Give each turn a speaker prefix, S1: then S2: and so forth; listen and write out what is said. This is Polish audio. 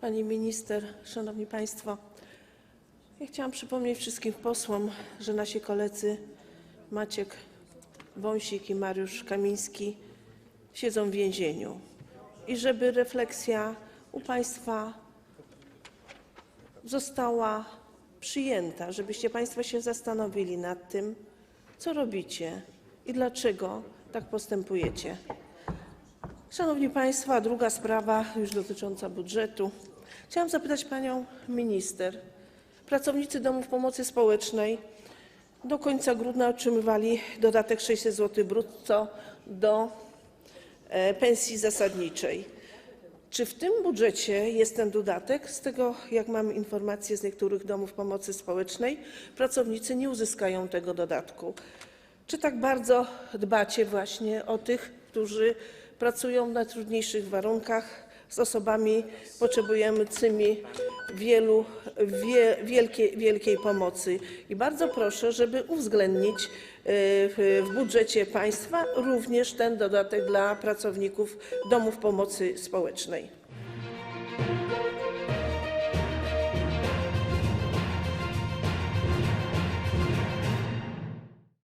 S1: Pani Minister! Szanowni Państwo! Ja chciałam przypomnieć wszystkim posłom, że nasi koledzy Maciek Wąsik i Mariusz Kamiński siedzą w więzieniu i żeby refleksja u państwa została przyjęta, żebyście państwo się zastanowili nad tym, co robicie i dlaczego tak postępujecie. Szanowni Państwo, druga sprawa, już dotycząca budżetu. Chciałam zapytać panią minister. Pracownicy domów pomocy społecznej do końca grudnia otrzymywali dodatek 600 zł brutto do e, pensji zasadniczej. Czy w tym budżecie jest ten dodatek? Z tego, jak mam informacje z niektórych domów pomocy społecznej, pracownicy nie uzyskają tego dodatku. Czy tak bardzo dbacie właśnie o tych, którzy pracują w najtrudniejszych warunkach z osobami potrzebującymi wielu, wie, wielkiej, wielkiej pomocy? I bardzo proszę, żeby uwzględnić e, w, w budżecie państwa również ten dodatek dla pracowników domów pomocy społecznej.